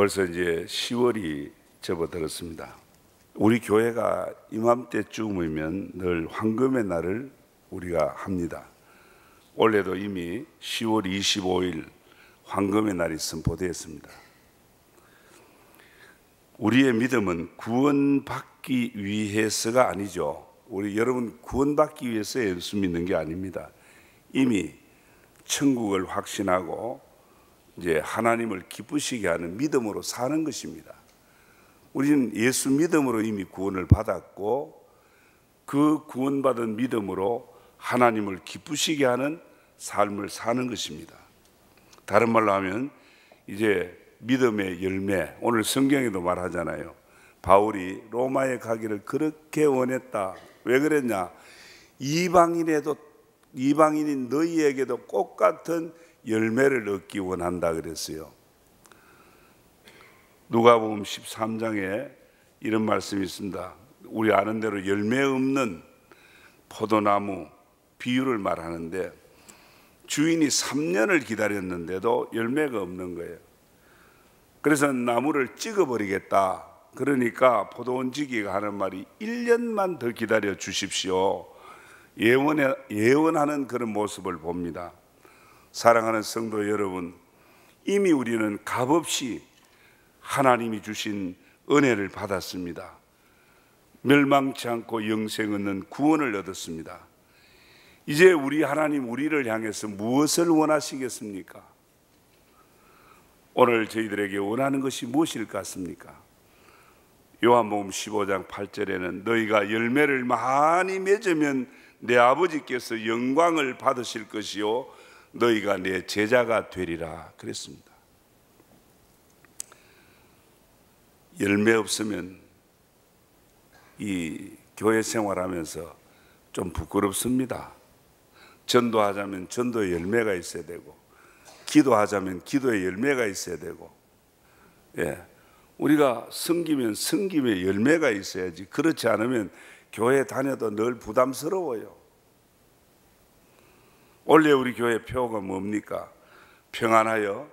벌써 이제 10월이 접어들었습니다. 우리 교회가 이맘때쯤이면 늘 황금의 날을 우리가 합니다. 올해도 이미 10월 25일 황금의 날이 선포되었습니다. 우리의 믿음은 구원받기 위해서가 아니죠. 우리 여러분 구원받기 위해서 예수 믿는 게 아닙니다. 이미 천국을 확신하고 이제 하나님을 기쁘시게 하는 믿음으로 사는 것입니다. 우리는 예수 믿음으로 이미 구원을 받았고 그 구원받은 믿음으로 하나님을 기쁘시게 하는 삶을 사는 것입니다. 다른 말로 하면 이제 믿음의 열매, 오늘 성경에도 말하잖아요. 바울이 로마에 가기를 그렇게 원했다. 왜 그랬냐? 이방인에도 이방인인 너희에게도 꽃 같은 열매를 얻기 원한다 그랬어요. 누가복음 13장에 이런 말씀이 있습니다. 우리 아는 대로 열매 없는 포도나무 비유를 말하는데 주인이 3년을 기다렸는데도 열매가 없는 거예요. 그래서 나무를 찍어버리겠다. 그러니까 포도원지기가 하는 말이 1년만 더 기다려 주십시오. 예언하는 그런 모습을 봅니다. 사랑하는 성도 여러분, 이미 우리는 값없이 하나님이 주신 은혜를 받았습니다. 멸망치 않고 영생 얻는 구원을 얻었습니다. 이제 우리 하나님 우리를 향해서 무엇을 원하시겠습니까? 오늘 저희들에게 원하는 것이 무엇일 것 같습니까? 요한복음 15장 8절에는 너희가 열매를 많이 맺으면 내 아버지께서 영광을 받으실 것이요 너희가 내 제자가 되리라 그랬습니다. 열매 없으면 이 교회 생활하면서 좀 부끄럽습니다. 전도하자면 전도의 열매가 있어야 되고, 기도하자면 기도의 열매가 있어야 되고, 예. 우리가 섬기면 섬김의 열매가 있어야지. 그렇지 않으면 교회 다녀도 늘 부담스러워요. 원래 우리 교회 표가 뭡니까? 평안하여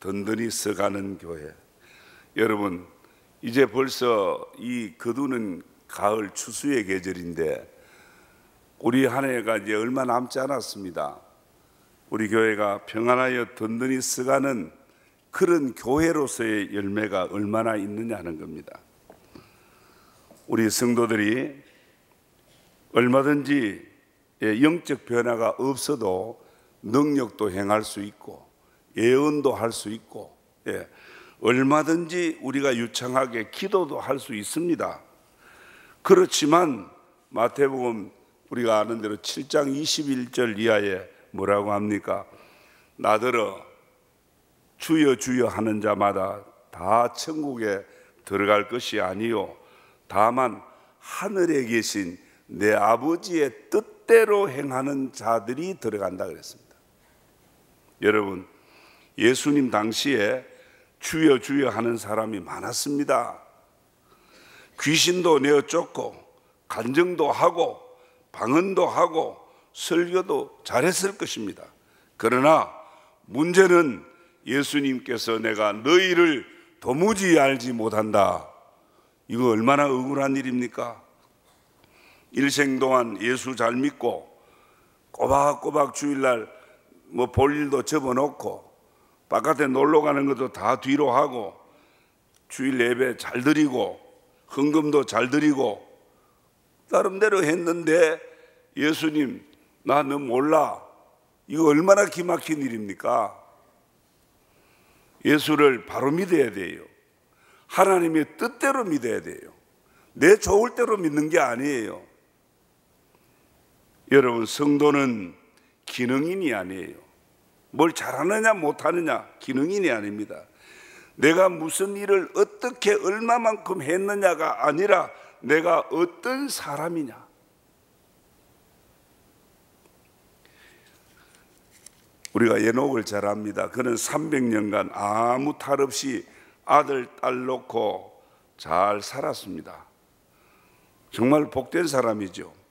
든든히 써가는 교회. 여러분, 이제 벌써 이 거두는 가을 추수의 계절인데 우리 한 해가 이제 얼마 남지 않았습니다. 우리 교회가 평안하여 든든히 써가는 그런 교회로서의 열매가 얼마나 있느냐 하는 겁니다. 우리 성도들이 얼마든지 영적 변화가 없어도 능력도 행할 수 있고 예언도 할 수 있고 예, 얼마든지 우리가 유창하게 기도도 할 수 있습니다. 그렇지만 마태복음 우리가 아는 대로 7장 21절 이하에 뭐라고 합니까? 나더러 주여 주여 하는 자마다 다 천국에 들어갈 것이 아니요 다만 하늘에 계신 내 아버지의 뜻 대로 행하는 자들이 들어간다 그랬습니다. 여러분 예수님 당시에 주여 주여 하는 사람이 많았습니다. 귀신도 내어 쫓고 간증도 하고 방언도 하고 설교도 잘했을 것입니다. 그러나 문제는 예수님께서 내가 너희를 도무지 알지 못한다. 이거 얼마나 억울한 일입니까? 일생 동안 예수 잘 믿고 꼬박꼬박 주일날 뭐 볼 일도 접어놓고 바깥에 놀러 가는 것도 다 뒤로 하고 주일 예배 잘 드리고 헌금도 잘 드리고 나름대로 했는데 예수님 나너 몰라 이거 얼마나 기막힌 일입니까? 예수를 바로 믿어야 돼요. 하나님의 뜻대로 믿어야 돼요. 내 좋을 대로 믿는 게 아니에요. 여러분 성도는 기능인이 아니에요. 뭘 잘하느냐 못하느냐 기능인이 아닙니다. 내가 무슨 일을 어떻게 얼마만큼 했느냐가 아니라 내가 어떤 사람이냐. 우리가 예녹을 잘 압니다. 그는 300년간 아무 탈 없이 아들, 딸 놓고 잘 살았습니다. 정말 복된 사람이죠.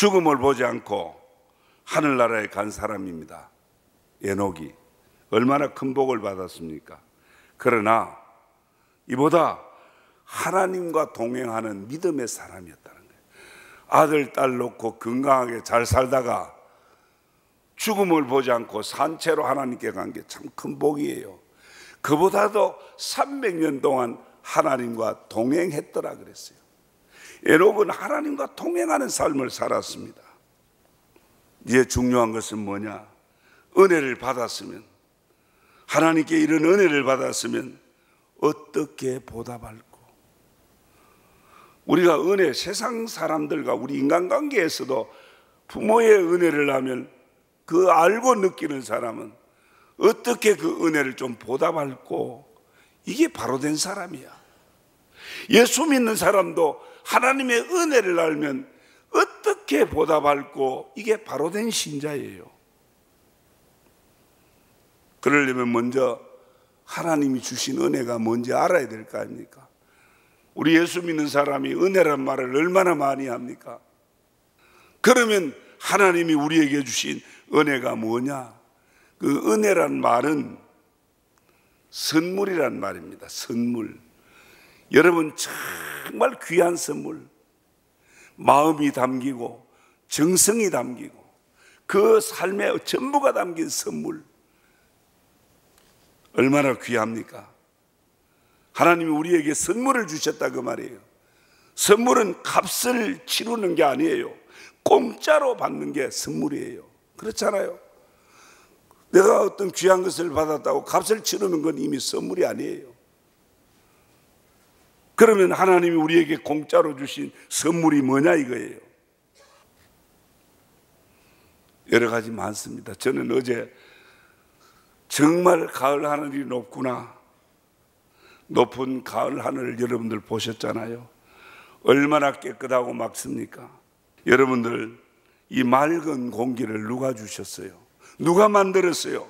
죽음을 보지 않고 하늘나라에 간 사람입니다. 예녹이. 얼마나 큰 복을 받았습니까? 그러나 이보다 하나님과 동행하는 믿음의 사람이었다는 거예요. 아들, 딸 놓고 건강하게 잘 살다가 죽음을 보지 않고 산채로 하나님께 간 게 참 큰 복이에요. 그보다도 300년 동안 하나님과 동행했더라 그랬어요. 에녹은 하나님과 동행하는 삶을 살았습니다. 이제 중요한 것은 뭐냐? 은혜를 받았으면 하나님께 이런 은혜를 받았으면 어떻게 보답할까? 우리가 은혜, 세상 사람들과 우리 인간관계에서도 부모의 은혜를 하면 그 알고 느끼는 사람은 어떻게 그 은혜를 좀 보답할고 이게 바로 된 사람이야. 예수 믿는 사람도 하나님의 은혜를 알면 어떻게 보답할고 이게 바로 된 신자예요. 그러려면 먼저 하나님이 주신 은혜가 뭔지 알아야 될 거 아닙니까? 우리 예수 믿는 사람이 은혜란 말을 얼마나 많이 합니까? 그러면 하나님이 우리에게 주신 은혜가 뭐냐? 그 은혜란 말은 선물이란 말입니다. 선물. 여러분 정말 귀한 선물. 마음이 담기고 정성이 담기고 그 삶에 전부가 담긴 선물. 얼마나 귀합니까? 하나님이 우리에게 선물을 주셨다 그 말이에요. 선물은 값을 치르는 게 아니에요. 공짜로 받는 게 선물이에요. 그렇잖아요. 내가 어떤 귀한 것을 받았다고 값을 치르는 건 이미 선물이 아니에요. 그러면 하나님이 우리에게 공짜로 주신 선물이 뭐냐 이거예요. 여러 가지 많습니다. 저는 어제 정말 가을 하늘이 높구나. 높은 가을 하늘을 여러분들 보셨잖아요. 얼마나 깨끗하고 맑습니까? 여러분들 이 맑은 공기를 누가 주셨어요? 누가 만들었어요?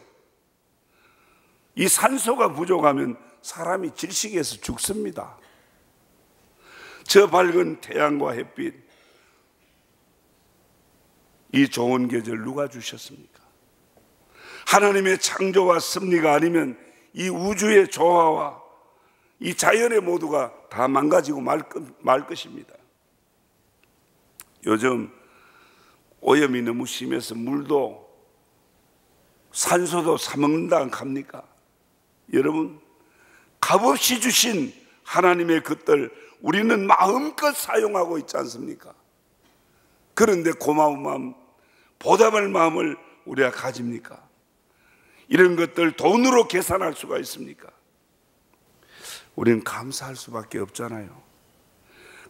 이 산소가 부족하면 사람이 질식해서 죽습니다. 저 밝은 태양과 햇빛, 이 좋은 계절 누가 주셨습니까? 하나님의 창조와 섭리가 아니면 이 우주의 조화와 이 자연의 모두가 다 망가지고 말, 말 것입니다. 요즘 오염이 너무 심해서 물도 산소도 사먹는다 갑니까? 여러분 값없이 주신 하나님의 것들 우리는 마음껏 사용하고 있지 않습니까? 그런데 고마운 마음, 보답할 마음을 우리가 가집니까? 이런 것들 돈으로 계산할 수가 있습니까? 우리는 감사할 수밖에 없잖아요.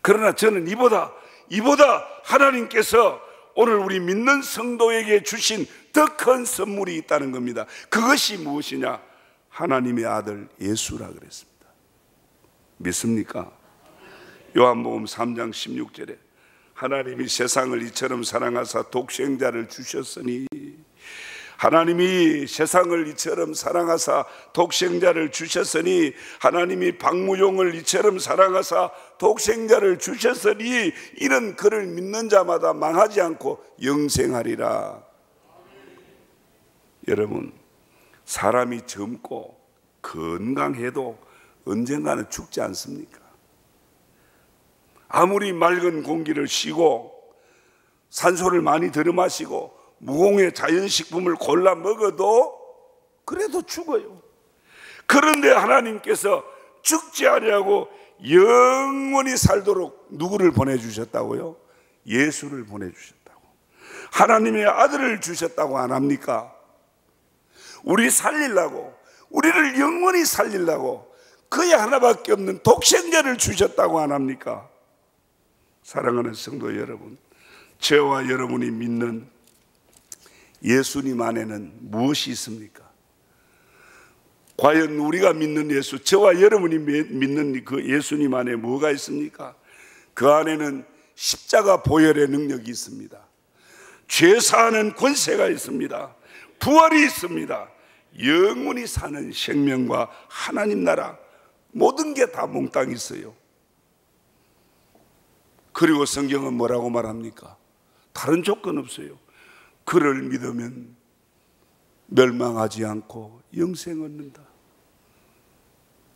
그러나 저는 이보다 이보다 하나님께서 오늘 우리 믿는 성도에게 주신 더 큰 선물이 있다는 겁니다. 그것이 무엇이냐? 하나님의 아들 예수라 그랬습니다. 믿습니까? 요한복음 3장 16절에 하나님이 세상을 이처럼 사랑하사 독생자를 주셨으니 하나님이 세상을 이처럼 사랑하사 독생자를 주셨으니 하나님이 박무용을 이처럼 사랑하사 독생자를 주셨으니 이런 그를 믿는 자마다 망하지 않고 영생하리라. 여러분 사람이 젊고 건강해도 언젠가는 죽지 않습니까? 아무리 맑은 공기를 쉬고 산소를 많이 들여 마시고 무공의 자연식품을 골라 먹어도 그래도 죽어요. 그런데 하나님께서 죽지 아니하고 영원히 살도록 누구를 보내주셨다고요? 예수를 보내주셨다고. 하나님의 아들을 주셨다고 안 합니까? 우리 살리려고, 우리를 영원히 살리려고 그의 하나밖에 없는 독생자를 주셨다고 안 합니까? 사랑하는 성도 여러분, 저와 여러분이 믿는 예수님 안에는 무엇이 있습니까? 과연 우리가 믿는 예수, 저와 여러분이 믿는 그 예수님 안에 뭐가 있습니까? 그 안에는 십자가 보혈의 능력이 있습니다. 죄 사하는 권세가 있습니다. 부활이 있습니다. 영원히 사는 생명과 하나님 나라 모든 게 다 몽땅 있어요. 그리고 성경은 뭐라고 말합니까? 다른 조건 없어요. 그를 믿으면 멸망하지 않고 영생 얻는다.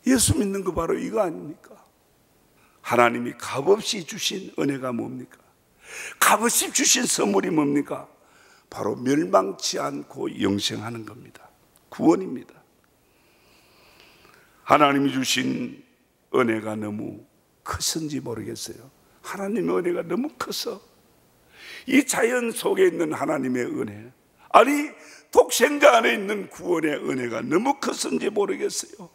예수 믿는 거 바로 이거 아닙니까? 하나님이 값없이 주신 은혜가 뭡니까? 값없이 주신 선물이 뭡니까? 바로 멸망치 않고 영생하는 겁니다. 구원입니다. 하나님이 주신 은혜가 너무 크신지 모르겠어요. 하나님의 은혜가 너무 커서 이 자연 속에 있는 하나님의 은혜, 아니 독생자 안에 있는 구원의 은혜가 너무 컸는지 모르겠어요.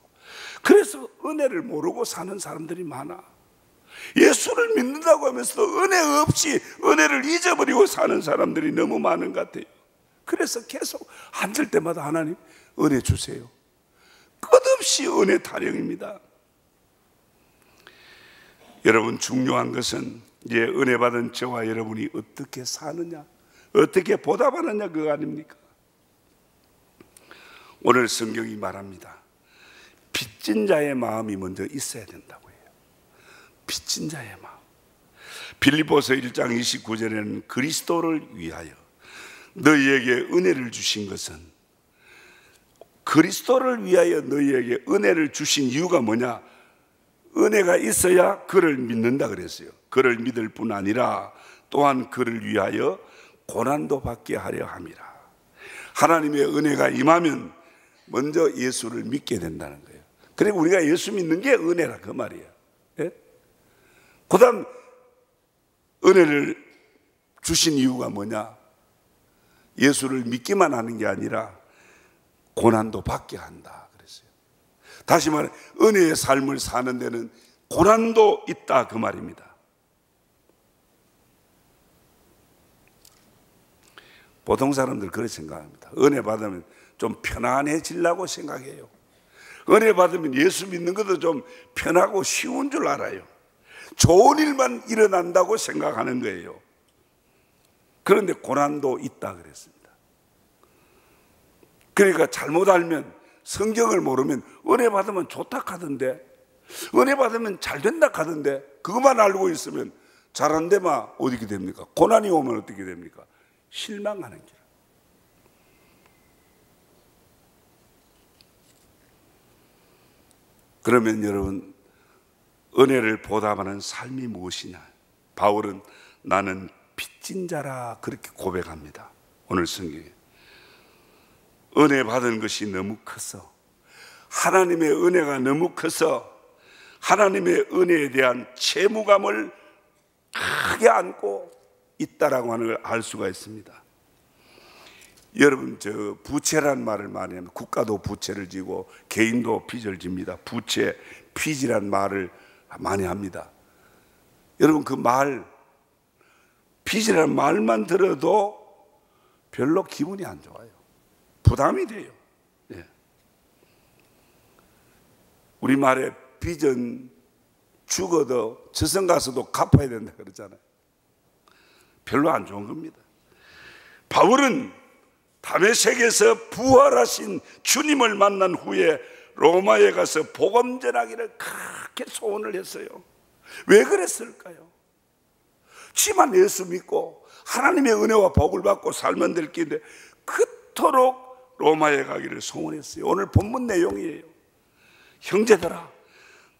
그래서 은혜를 모르고 사는 사람들이 많아. 예수를 믿는다고 하면서도 은혜 없이 은혜를 잊어버리고 사는 사람들이 너무 많은 것 같아요. 그래서 계속 앉을 때마다 하나님 은혜 주세요. 끝없이 은혜 타령입니다. 여러분 중요한 것은 이제 은혜 받은 저와 여러분이 어떻게 사느냐, 어떻게 보답하느냐 그거 아닙니까? 오늘 성경이 말합니다. 빚진 자의 마음이 먼저 있어야 된다고 해요. 빚진 자의 마음. 빌리보서 1장 29절에는 그리스도를 위하여 너희에게 은혜를 주신 것은 그리스도를 위하여 너희에게 은혜를 주신 이유가 뭐냐? 은혜가 있어야 그를 믿는다 그랬어요. 그를 믿을 뿐 아니라 또한 그를 위하여 고난도 받게 하려 함이라. 하나님의 은혜가 임하면 먼저 예수를 믿게 된다는 거예요. 그리고 우리가 예수 믿는 게 은혜라 그 말이에요. 예? 그다음 은혜를 주신 이유가 뭐냐? 예수를 믿기만 하는 게 아니라 고난도 받게 한다 그랬어요. 다시 말해 은혜의 삶을 사는 데는 고난도 있다 그 말입니다. 보통 사람들 그렇게 생각합니다. 은혜 받으면 좀 편안해지려고 생각해요. 은혜 받으면 예수 믿는 것도 좀 편하고 쉬운 줄 알아요. 좋은 일만 일어난다고 생각하는 거예요. 그런데 고난도 있다 그랬습니다. 그러니까 잘못 알면 성경을 모르면 은혜 받으면 좋다 하던데 은혜 받으면 잘 된다 하던데 그것만 알고 있으면 잘한 데만 어떻게 됩니까? 고난이 오면 어떻게 됩니까? 실망하는 길. 그러면 여러분 은혜를 보답하는 삶이 무엇이냐? 바울은 나는 빚진 자라 그렇게 고백합니다. 오늘 성경에 은혜 받은 것이 너무 커서 하나님의 은혜가 너무 커서 하나님의 은혜에 대한 채무감을 크게 안고 있다라고 하는 걸 알 수가 있습니다. 여러분 저 부채란 말을 많이 하면 국가도 부채를 지고 개인도 빚을 집니다. 부채, 빚이란 말을 많이 합니다. 여러분 그 말, 빚이라는 말만 들어도 별로 기분이 안 좋아요. 부담이 돼요. 예. 우리 말에 빚은 죽어도 저승 가서도 갚아야 된다 그러잖아요. 별로 안 좋은 겁니다. 바울은 담의세계에서 부활하신 주님을 만난 후에 로마에 가서 복음 전하기를 그렇게 소원을 했어요. 왜 그랬을까요? 지만 예수 믿고 하나님의 은혜와 복을 받고 살면 될 길인데 그토록 로마에 가기를 소원했어요. 오늘 본문 내용이에요. 형제들아,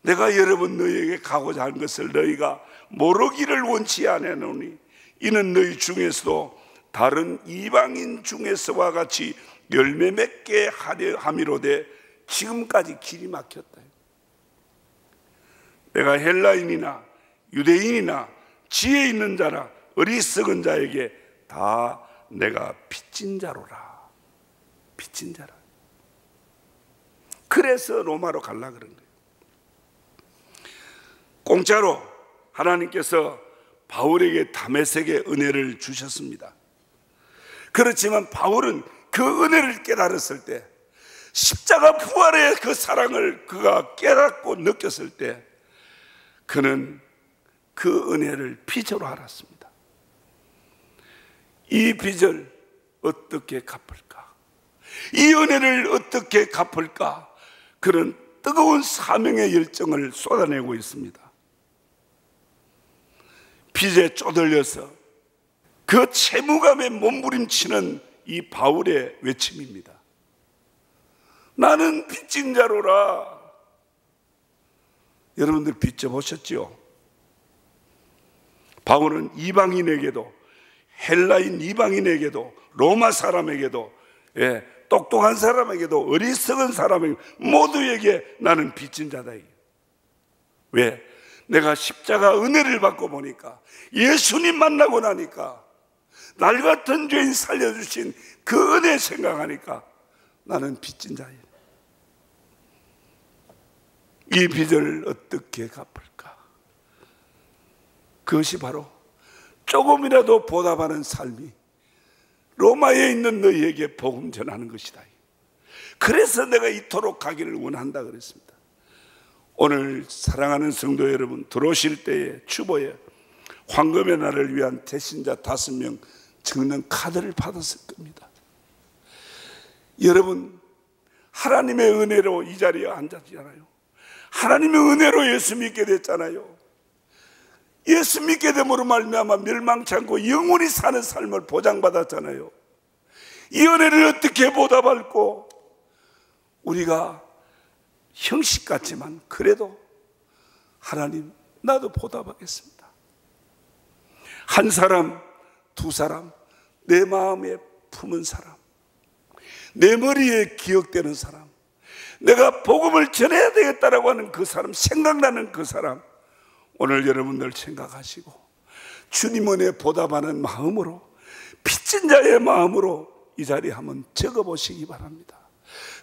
내가 여러분 너희에게 가고자 한 것을 너희가 모르기를 원치 않으노니 이는 너희 중에서도 다른 이방인 중에서와 같이 열매 맺게 하려 함이로되 지금까지 길이 막혔다. 내가 헬라인이나 유대인이나 지혜 있는 자라 어리석은 자에게 다 내가 빚진 자로라. 빚진 자라. 그래서 로마로 갈라 그런 거예요. 공짜로 하나님께서 바울에게 담에색의 은혜를 주셨습니다. 그렇지만 바울은 그 은혜를 깨달았을 때 십자가 부활의 그 사랑을 그가 깨닫고 느꼈을 때 그는 그 은혜를 빚으로 알았습니다. 이 빚을 어떻게 갚을까? 이 은혜를 어떻게 갚을까? 그는 뜨거운 사명의 열정을 쏟아내고 있습니다. 빚에 쪼들려서 그 채무감에 몸부림치는 이 바울의 외침입니다. 나는 빚진 자로라. 여러분들 빚져 보셨죠? 바울은 이방인에게도 헬라인 이방인에게도 로마 사람에게도 예, 똑똑한 사람에게도 어리석은 사람에게 모두에게 나는 빚진 자다. 왜? 내가 십자가 은혜를 받고 보니까 예수님 만나고 나니까 날 같은 죄인 살려주신 그 은혜 생각하니까 나는 빚진 자예요. 이 빚을 어떻게 갚을까? 그것이 바로 조금이라도 보답하는 삶이 로마에 있는 너희에게 복음 전하는 것이다. 그래서 내가 이토록 가기를 원한다 그랬습니다. 오늘 사랑하는 성도 여러분 들어오실 때에 추보에 황금의 날을 위한 대신자 다섯 명 적는 카드를 받았을 겁니다. 여러분 하나님의 은혜로 이 자리에 앉았잖아요. 하나님의 은혜로 예수 믿게 됐잖아요. 예수 믿게 됨으로 말미암아 멸망치 않고 영원히 사는 삶을 보장받았잖아요. 이 은혜를 어떻게 보답할고 우리가 형식 같지만 그래도 하나님 나도 보답하겠습니다. 한 사람, 두 사람, 내 마음에 품은 사람, 내 머리에 기억되는 사람, 내가 복음을 전해야 되겠다라고 하는 그 사람, 생각나는 그 사람, 오늘 여러분들 생각하시고 주님 은혜 보답하는 마음으로 빚진 자의 마음으로 이 자리에 한번 적어보시기 바랍니다.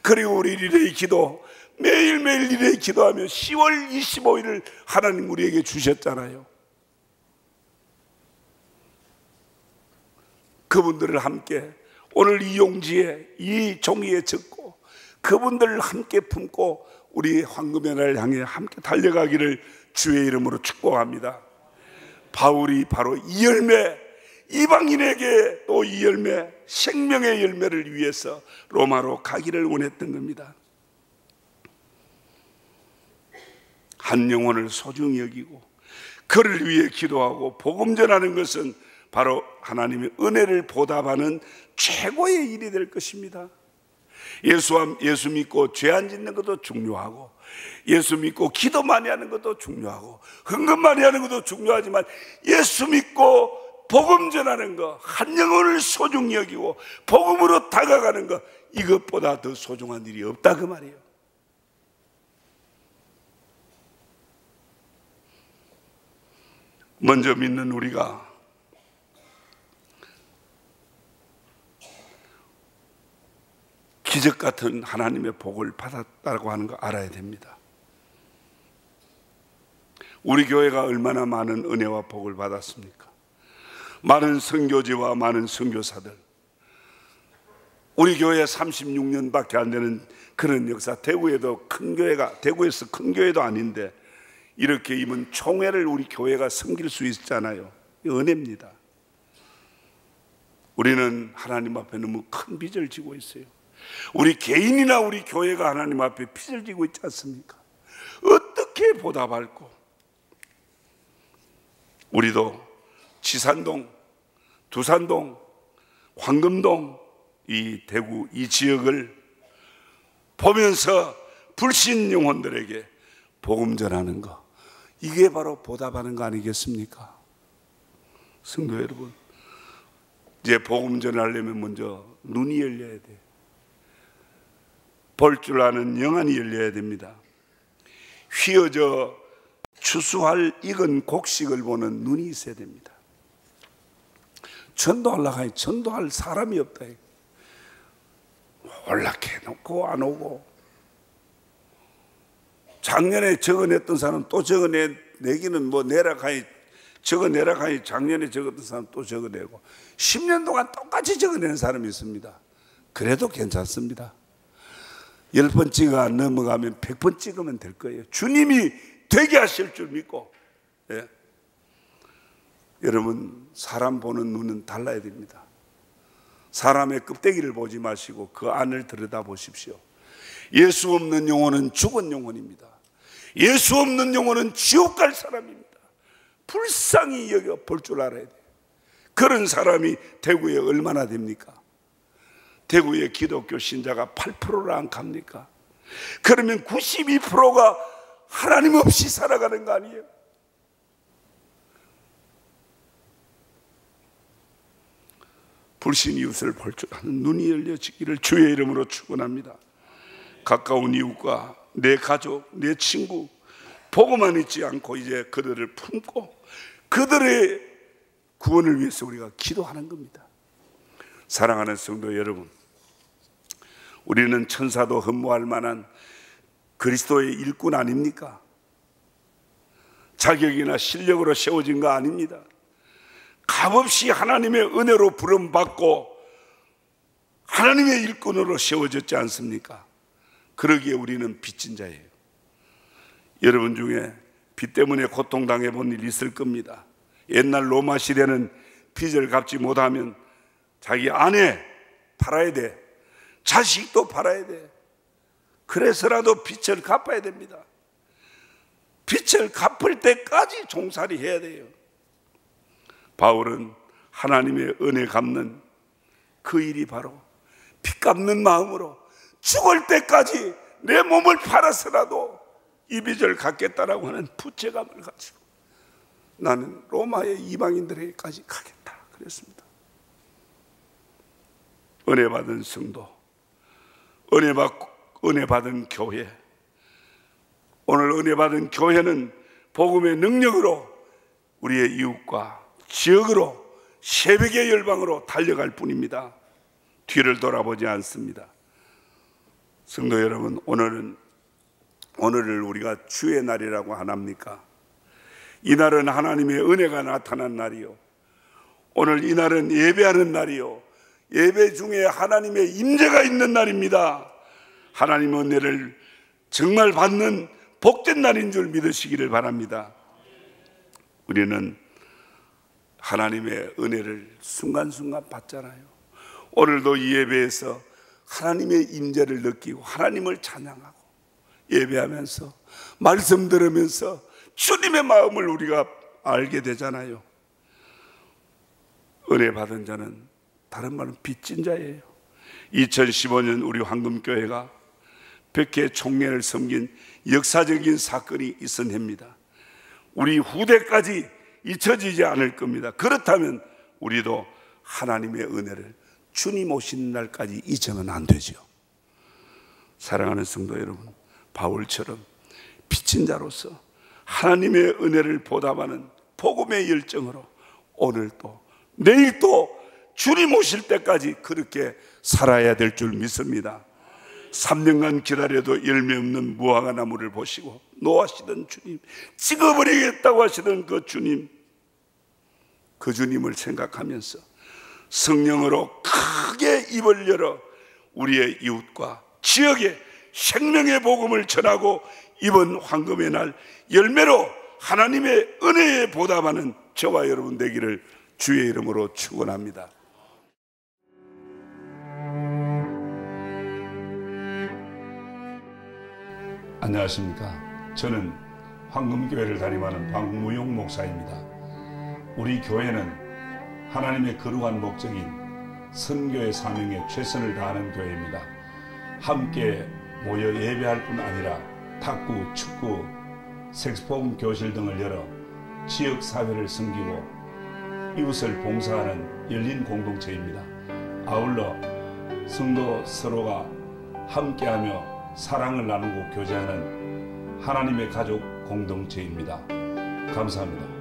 그리고 우리 리레이 기도 매일매일 리레이 기도하며 10월 25일을 하나님 우리에게 주셨잖아요. 그분들을 함께 오늘 이 용지에 이 종이에 적고 그분들을 함께 품고 우리 황금의 날 향해 함께 달려가기를 주의 이름으로 축복합니다. 바울이 바로 이 열매, 이방인에게 또 이 열매, 생명의 열매를 위해서 로마로 가기를 원했던 겁니다. 한 영혼을 소중히 여기고 그를 위해 기도하고 복음 전하는 것은 바로 하나님의 은혜를 보답하는 최고의 일이 될 것입니다. 예수, 예수 믿고 죄 안 짓는 것도 중요하고 예수 믿고 기도 많이 하는 것도 중요하고 헌금 많이 하는 것도 중요하지만 예수 믿고 복음 전하는 것, 한 영혼을 소중히 여기고 복음으로 다가가는 것 이것보다 더 소중한 일이 없다 그 말이에요. 먼저 믿는 우리가 기적 같은 하나님의 복을 받았다고 하는 거 알아야 됩니다. 우리 교회가 얼마나 많은 은혜와 복을 받았습니까? 많은 선교지와 많은 선교사들. 우리 교회 36년밖에 안 되는 그런 역사. 대구에도 큰 교회가 대구에서 큰 교회도 아닌데 이렇게 임은 총회를 우리 교회가 섬길 수 있잖아요. 은혜입니다. 우리는 하나님 앞에 너무 큰 빚을 지고 있어요. 우리 개인이나 우리 교회가 하나님 앞에 빚을 지고 있지 않습니까? 어떻게 보답할고 우리도 지산동, 두산동, 황금동 이 대구 이 지역을 보면서 불신 영혼들에게 복음 전하는 거 이게 바로 보답하는 거 아니겠습니까? 성도 여러분 이제 복음 전하려면 먼저 눈이 열려야 돼. 볼 줄 아는 영안이 열려야 됩니다. 휘어져 추수할 익은 곡식을 보는 눈이 있어야 됩니다. 전도하려고 하니 전도할 사람이 없다. 올락해 놓고 안 오고 작년에 적어냈던 사람 또 적어내 내기는 뭐 내락하니 적어내락하니 작년에 적었던 사람 또 적어내고 10년 동안 똑같이 적어내는 사람이 있습니다. 그래도 괜찮습니다. 10번 찍어 넘어가면 100번 찍으면 될 거예요. 주님이 되게 하실 줄 믿고 예. 여러분 사람 보는 눈은 달라야 됩니다. 사람의 껍데기를 보지 마시고 그 안을 들여다 보십시오. 예수 없는 영혼은 죽은 영혼입니다. 예수 없는 영혼은 지옥 갈 사람입니다. 불쌍히 여겨 볼 줄 알아야 돼. 그런 사람이 대구에 얼마나 됩니까? 대구의 기독교 신자가 8%를 안 갑니까? 그러면 92%가 하나님 없이 살아가는 거 아니에요? 불신 이웃을 볼 줄 아는 눈이 열려지기를 주의 이름으로 축원합니다. 가까운 이웃과 내 가족, 내 친구 보고만 있지 않고 이제 그들을 품고 그들의 구원을 위해서 우리가 기도하는 겁니다. 사랑하는 성도 여러분, 우리는 천사도 흠모할 만한 그리스도의 일꾼 아닙니까? 자격이나 실력으로 세워진 거 아닙니다. 값없이 하나님의 은혜로 부름받고 하나님의 일꾼으로 세워졌지 않습니까? 그러기에 우리는 빚진 자예요. 여러분 중에 빚 때문에 고통당해 본 일 있을 겁니다. 옛날 로마 시대는 빚을 갚지 못하면 자기 아내 팔아야 돼. 자식도 팔아야 돼. 그래서라도 빚을 갚아야 됩니다. 빚을 갚을 때까지 종살이 해야 돼요. 바울은 하나님의 은혜 갚는 그 일이 바로 빚 갚는 마음으로 죽을 때까지 내 몸을 팔아서라도 이 빚을 갚겠다라고 하는 부채감을 가지고 나는 로마의 이방인들에게까지 가겠다 그랬습니다. 은혜 받은 성도, 은혜 받 은혜 받은 교회. 오늘 은혜 받은 교회는 복음의 능력으로 우리의 이웃과 지역으로 새벽의 열방으로 달려갈 뿐입니다. 뒤를 돌아보지 않습니다. 성도 여러분, 오늘은 오늘을 우리가 주의 날이라고 하나입니까? 이 날은 하나님의 은혜가 나타난 날이요. 오늘 이 날은 예배하는 날이요. 예배 중에 하나님의 임재가 있는 날입니다. 하나님 은혜를 정말 받는 복된 날인 줄 믿으시기를 바랍니다. 우리는 하나님의 은혜를 순간순간 받잖아요. 오늘도 이 예배에서 하나님의 임재를 느끼고 하나님을 찬양하고 예배하면서 말씀 들으면서 주님의 마음을 우리가 알게 되잖아요. 은혜 받은 자는 다른 말은 빚진 자예요. 2015년 우리 황금교회가 100개 총회를 섬긴 역사적인 사건이 있었합니다. 우리 후대까지 잊혀지지 않을 겁니다. 그렇다면 우리도 하나님의 은혜를 주님 오신 날까지 잊으면 안 되죠. 사랑하는 성도 여러분, 바울처럼 빚진 자로서 하나님의 은혜를 보답하는 복음의 열정으로 오늘도 내일도 주님 오실 때까지 그렇게 살아야 될 줄 믿습니다. 3년간 기다려도 열매 없는 무화과 나무를 보시고 노하시던 주님, 찍어버리겠다고 하시던 그 주님, 그 주님을 생각하면서 성령으로 크게 입을 열어 우리의 이웃과 지역에 생명의 복음을 전하고 이번 황금의 날 열매로 하나님의 은혜에 보답하는 저와 여러분 되기를 주의 이름으로 축원합니다. 안녕하십니까. 저는 황금교회를 담임하는 박무용 목사입니다. 우리 교회는 하나님의 거룩한 목적인 선교의 사명에 최선을 다하는 교회입니다. 함께 모여 예배할 뿐 아니라 탁구, 축구, 색소폰 교실 등을 열어 지역 사회를 섬기고 이웃을 봉사하는 열린 공동체입니다. 아울러 성도 서로가 함께하며 사랑을 나누고 교제하는 하나님의 가족 공동체입니다. 감사합니다.